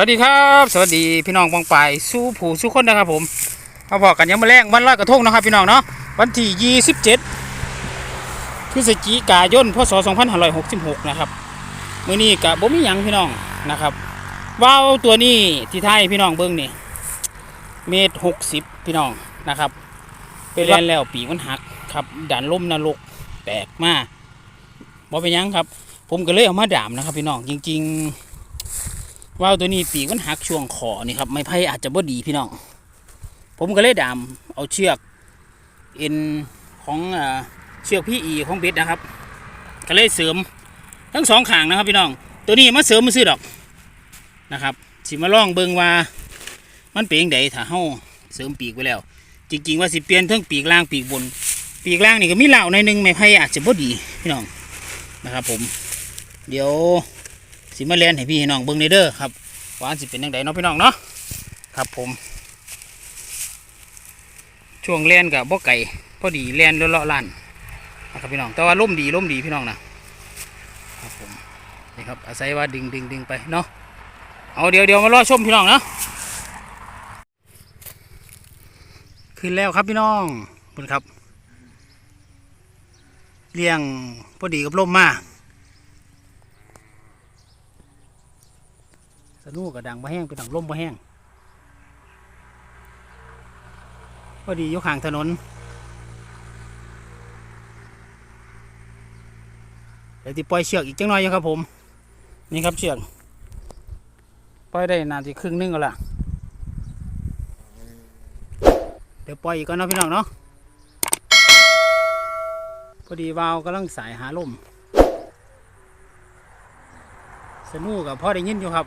วัสดีครับ สวัสดีพี่น้องปองปายสู้ผู้สู้คนนะครับผมมาบอกกันยังมาแรงวันลอยกระทงนะครับพี่น้องเนาะวันที่ 27พฤศจิกายนพศ2566 นะครับมื้อนี้กะบ่มีหยังพี่น้องนะครับว่าวตัวนี้ที่ไทยพี่น้องเบิ่งนี่เมตร60พี่น้องนะครับไปเล่นแล้วปีมันหักครับดันล่มนรกแตกมากบ่เป็นยังครับ ผมก็เลยเอามาดามนะครับพี่น้องจริง ๆ ว่าวตัวนี้ปีกมันหักช่วงคอนี่ครับ ไม้ไผ่อาจจะบ่ดีพี่น้อง ผมก็เลยดามเอาเชือกเอ็นของเอ่อเชือกพี่อีของเบ็ดนะครับ ก็เลยเสริมทั้งสองขางนะครับพี่น้อง ตัวนี้มาเสริมมาซื้อดอกนะครับสิมาลองเบิงว่า มันเป็นยังไงถ้าเฮาเสริมปีกไว้แล้ว จริง ๆ ว่าสิเปลี่ยนทั้งปีกล่างปีกบน ปีกล่างนี่ก็มีเหล่าในหนึงไม้ไผ่อาจจะบ่ดีพี่น้องนะครับผม เดี๋ยว สิมาเล่นให้พี่ให้น้องเบิ่งในเด้อครับวันสิเป็นยังไงเนาะพี่น้องเนาะครับผม ช่วงเล่นกับบ่ไก่พอดีเล่นเลาะๆลั่นนะครับพี่น้องแต่ว่าล่มดีล่มดีพี่น้องนะครับผมนี่ครับอาศัยว่าดึงดึงดึงไปเนาะเอาเดี๋ยวเดี๋ยวมารอชมพี่น้องเนาะขึ้นแล้วครับพี่น้องบคุณครับเลี้ยงพอดีกับล่มมา นุกกระดังบ่แห้งเป็นดังลมบ่แห้งพอดีอยู่างถนนเดี๋ยวที่ปล่อยเชือกอีกจังหน่อยครับผม นี่ครับเชือกปล่อยได้นานที่ครึ่งหนึงแล้วล่ะเดี๋ยวปล่อยอีกก่อนนะพี่น้องเนาะพอดีวาวกำลังสายหาลมสนุกกับพ่อได้ยินอยู่ครับ